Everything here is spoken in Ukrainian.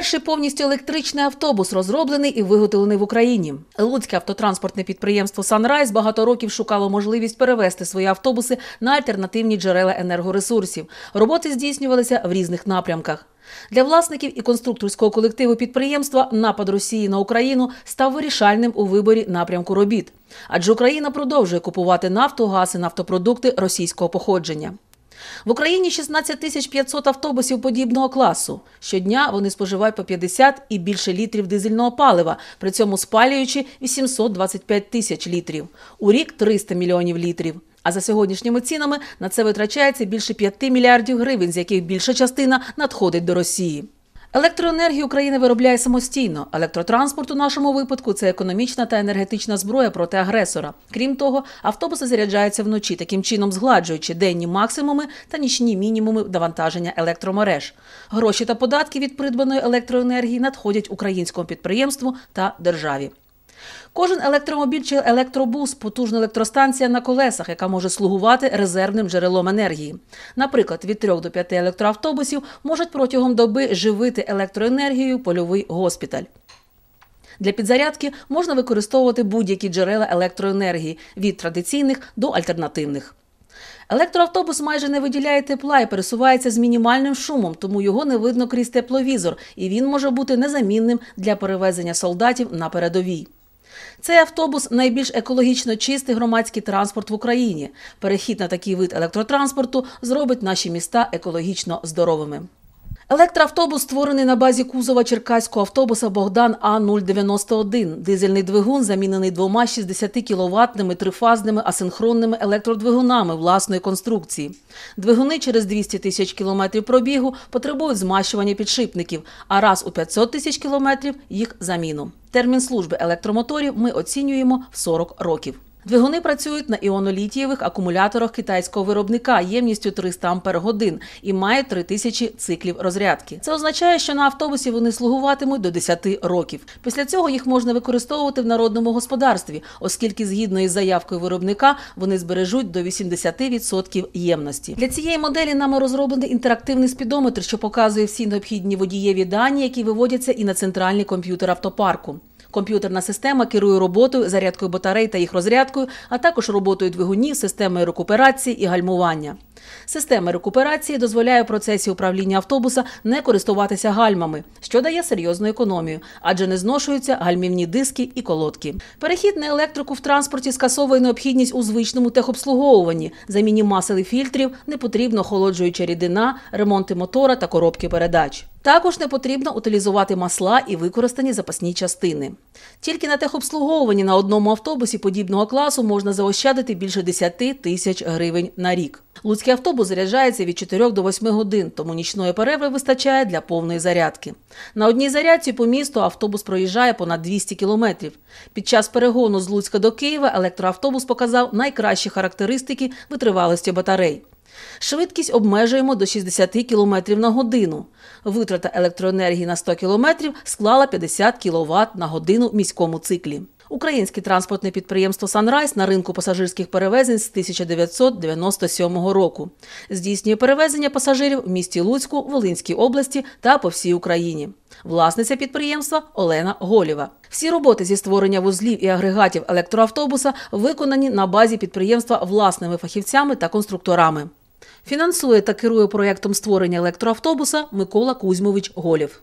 Перший повністю електричний автобус розроблений і виготовлений в Україні. Луцьке автотранспортне підприємство Санрайз багато років шукало можливість перевести свої автобуси на альтернативні джерела енергоресурсів. Роботи здійснювалися в різних напрямках. Для власників і конструкторського колективу підприємства напад Росії на Україну став вирішальним у виборі напрямку робіт, адже Україна продовжує купувати нафту, газ і нафтопродукти російського походження. В Україні 16 тисяч 500 автобусів подібного класу. Щодня вони споживають по 50 і більше літрів дизельного палива, при цьому спалюючи 825 тисяч літрів. У рік 300 мільйонів літрів. А за сьогоднішніми цінами на це витрачається більше 5 мільярдів гривень, з яких більша частина надходить до Росії. Електроенергію Україна виробляє самостійно. Електротранспорт у нашому випадку це економічна та енергетична зброя проти агресора. Крім того, автобуси заряджаються вночі, таким чином згладжуючи денні максимуми та нічні мінімуми навантаження електромереж. Гроші та податки від придбаної електроенергії надходять українському підприємству та державі. Кожен електромобіль чи електробус потужна електростанція на колесах, яка може слугувати резервним джерелом енергії. Наприклад, від 3 до 5 електроавтобусів можуть протягом доби живити електроенергією польовий госпіталь. Для підзарядки можна використовувати будь-які джерела електроенергії від традиційних до альтернативних. Електроавтобус майже не виділяє тепла і пересувається з мінімальним шумом, тому його не видно крізь тепловізор, і він може бути незамінним для перевезення солдатів на передовій. Цей автобус найбільш екологічно чистий громадський транспорт в Україні. Перехід на такий вид електротранспорту зробить наші міста екологічно здоровими. Електроавтобус створений на базі кузова черкаського автобуса Богдан А091. Дизельний двигун замінений двома 60 кіловатними трифазними асинхронними електродвигунами власної конструкції. Двигуни через 200 тисяч кілометрів пробігу потребують змащування підшипників, а раз у 500 тисяч кілометрів їх заміну. Термін служби електромоторів ми оцінюємо в 40 років. Двигуни працюють на іонолітієвих акумуляторах китайського виробника ємністю 300 Ампер-годин і мають 3000 циклів розрядки. Це означає, що на автобусі вони слугуватимуть до 10 років. Після цього їх можна використовувати в народному господарстві, оскільки згідно із заявкою виробника вони збережуть до 80% ємності. Для цієї моделі нами розроблений інтерактивний спідометр, що показує всі необхідні водієві дані, які виводяться і на центральний комп'ютер автопарку. Комп'ютерна система керує роботою, зарядкою батарей та їх розрядкою, а також роботою двигунів, системою рекуперації і гальмування. Система рекуперації дозволяє процесі управління автобуса не користуватися гальмами, що дає серйозну економію, адже не зношуються гальмівні диски і колодки. Перехід на електрику в транспорті скасовує необхідність у звичному техобслуговуванні, заміні масел фільтрів, не потрібно охолоджуюча рідина, ремонти мотора та коробки передач. Також не потрібно утилізувати масла і використані запасні частини. Тільки на техобслуговуванні на одному автобусі подібного класу можна заощадити більше 10 тисяч гривень на рік. Луцький автобус заряджається від 4 до 8 годин, тому нічної перерви вистачає для повної зарядки. На одній зарядці по місту автобус проїжджає понад 200 кілометрів. Під час перегону з Луцька до Києва електроавтобус показав найкращі характеристики витривалості батарей. Швидкість обмежуємо до 60 км на годину. Витрата електроенергії на 100 км склала 50 кВт на годину в міському циклі. Українське транспортне підприємство Санрайз на ринку пасажирських перевезень з 1997 року. Здійснює перевезення пасажирів в місті Луцьку, Волинській області та по всій Україні. Власниця підприємства Олена Голєва. Всі роботи зі створення вузлів і агрегатів електроавтобуса виконані на базі підприємства власними фахівцями та конструкторами. Фінансує та керує проєктом створення електроавтобуса Микола Кузьмович Голєв.